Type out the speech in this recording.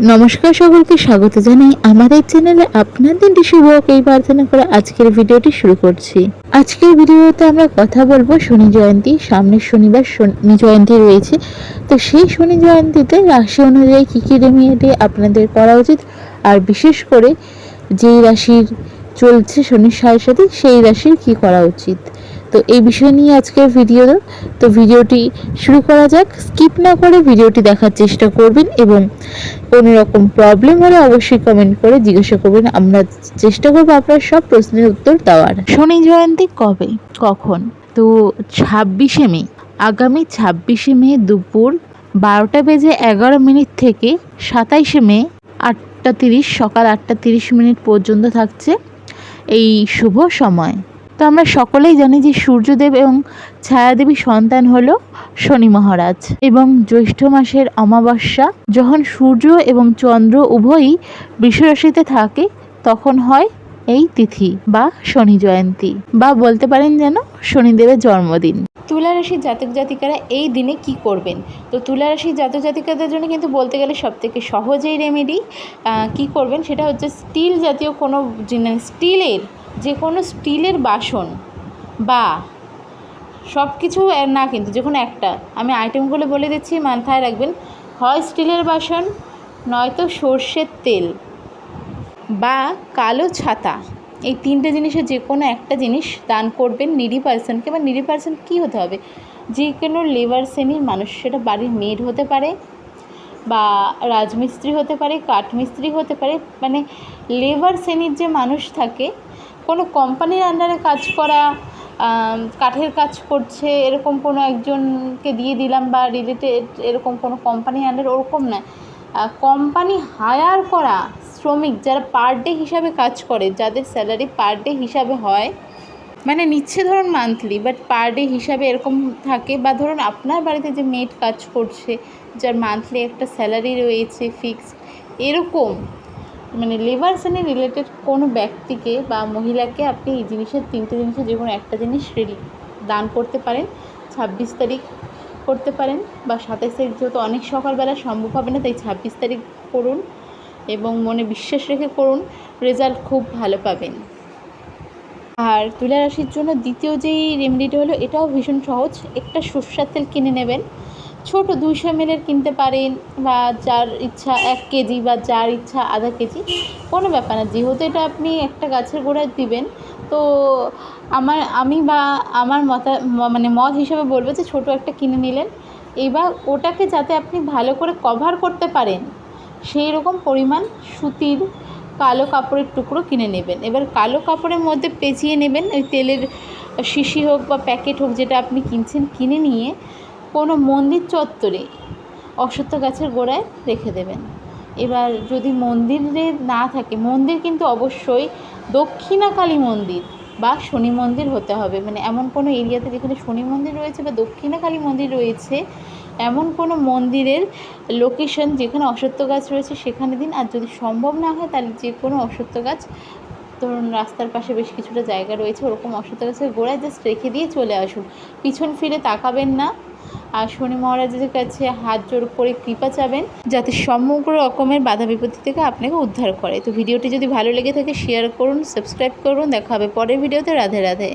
নমস্কার সকলকে, স্বাগত জানাই আমাদের চ্যানেলে। আপনাদের শুভ এই প্রার্থনা করে আজকের ভিডিওটি শুরু করছি। আজকের ভিডিওতে আমরা কথা বলব শনি জয়ন্তী। সামনের শনিবার শনি জয়ন্তী রয়েছে। তো সেই শনি জয়ন্তীতে রাশি অনুযায়ী কী কী রেমিডি আপনাদের করা উচিত? আর বিশেষ করে যেই রাশির চলছে শনির সাড়ে সাথে সেই রাশির কি করা উচিত? তো এই বিষয় নিয়ে আজকের ভিডিও তো। ভিডিওটি শুরু করা যাক। স্কিপ না করে ভিডিওটি দেখার চেষ্টা করবেন এবং কোনো রকম প্রবলেম হলে অবশ্যই কমেন্ট করে জিজ্ঞাসা করবেন। আমরা চেষ্টা করব আপনার সব প্রশ্নের উত্তর দেওয়ার। শনি জয়ন্তী কবে? কখন? তো ছাব্বিশে মে। আগামী ছাব্বিশে মে দুপুর বারোটা বেজে এগারো মিনিট থেকে সাতাইশে মে আটটা তিরিশ, সকাল আটটা তিরিশ মিনিট পর্যন্ত থাকছে এই শুভ সময়। তো আমরা সকলেই জানি যে সূর্যদেব এবং ছায়াদেবী সন্তান হলো শনি মহারাজ এবং জ্যৈষ্ঠ মাসের অমাবস্যা। যখন সূর্য এবং চন্দ্র উভয়ই বৃষরাশিতে থাকে, তখন হয় এই তিথি বা শনি জয়ন্তী বা বলতে পারেন যেন শনিদেবের জন্মদিন। তুলা রাশির জাতক জাতিকারা এই দিনে কি করবেন? তো তুলা রাশির জাতক জাতিকাদের জন্য কিন্তু বলতে গেলে সব থেকে সহজেই রেমেডি কি করবেন? সেটা হচ্ছে স্টিল জাতীয় কোনো জিনিস স্টিলের যে কোনো স্টিলের বাসন বা সব কিছু না কিন্তু যে কোনো একটা। আমি আইটেমগুলো বলে দিচ্ছি, মাথায় রাখবেন। হয় স্টিলের বাসন, নয়তো সর্ষের তেল বা কালো ছাতা। এই তিনটে জিনিসের যে কোনো একটা জিনিস দান করবেন নিডি পার্সনকে বা নিডি পার্সন কী হতে হবে? যে কোনো লেবার শ্রেণির মানুষ, সেটা বাড়ির মেড হতে পারে বা রাজমিস্ত্রি হতে পারে, কাঠমিস্ত্রি হতে পারে মানে লেবার শ্রেণির যে মানুষ থাকে, কোনো কোম্পানির আন্ডারে কাজ করা কাঠের কাজ করছে, এরকম কোনো একজনকে দিয়ে দিলাম বা রিলেটেড এরকম কোনো কোম্পানির আন্ডারে ওরকম নয় কোম্পানি হায়ার করা শ্রমিক যারা পার ডে হিসাবে কাজ করে, যাদের স্যালারি পার ডে হিসাবে হয় মানে নিচ্ছে ধরুন মান্থলি বাট পার ডে হিসাবে এরকম থাকে বা ধরুন আপনার বাড়িতে যে মেড কাজ করছে, যার মান্থলি একটা স্যালারি রয়েছে ফিক্সড এরকম মানে লেবার শ্রেণি রিলেটেড কোনো ব্যক্তিকে বা মহিলাকে আপনি এই জিনিসের তিনটে জিনিসের যে কোনো একটা জিনিস দান করতে পারেন, ছাব্বিশ তারিখ করতে পারেন বা সাতাশ তারিখ যেহেতু অনেক সকালবেলা সম্ভব হবে না, তাই ছাব্বিশ তারিখ করুন এবং মনে বিশ্বাস রেখে করুন রেজাল্ট খুব ভালো পাবেন। আর তুলা রাশির জন্য দ্বিতীয় যেই রেমেডিটা হলো, এটাও ভীষণ সহজ। একটা সর্ষার তেল কিনে নেবেন। ছোট দুইশো এমএলের কিনতে পারেন বা যার ইচ্ছা এক কেজি বা যার ইচ্ছা আধা কেজি, কোনো ব্যাপার না। যেহেতু এটা আপনি একটা গাছের গোড়ায় দিবেন, তো আমার, আমি বা আমার মতা মানে মত হিসাবে বলব যে ছোটো একটা কিনে নিলেন। এবার ওটাকে যাতে আপনি ভালো করে কভার করতে পারেন সেই রকম পরিমাণ সুতির কালো কাপড়ের টুকরো কিনে নেবেন। এবার কালো কাপড়ের মধ্যে পেঁচিয়ে নেবেন। ওই তেলের শিশি হোক বা প্যাকেট হোক যেটা আপনি কিনছেন, কিনে নিয়ে কোনো মন্দির চত্বরে অশ্বত্থ গাছের গোড়ায় রেখে দেবেন। এবার যদি মন্দিরে না থাকে, মন্দির কিন্তু অবশ্যই দক্ষিণাকালী মন্দির। বা শনি মন্দির হতে হবে। মানে এমন কোনো এরিয়াতে যেখানে শনি মন্দির রয়েছে বা দক্ষিণাকালী মন্দির রয়েছে, এমন কোনো মন্দিরের লোকেশন যেখানে অসত্য গাছ রয়েছে সেখানে দিন। আর যদি সম্ভব না হয় তাহলে যে কোনো অসত্য গাছ ধরুন রাস্তার পাশে বেশ কিছুটা জায়গা রয়েছে, ওরকম অসুস্থ গাছের গোড়ায় জাস্ট রেখে দিয়ে চলে আসুন। পিছন ফিরে তাকাবেন না। আর শনি মহারাজের কাছে হাত জোর করে কৃপা চাবেন, যাতে সমগ্র রকমের বাধা বিপত্তি থেকে আপনাকে উদ্ধার করে। তো ভিডিওটি যদি ভালো লেগে থাকে শেয়ার করুন সাবস্ক্রাইব করুন। দেখা হবে পরের ভিডিওতে। রাধে রাধে।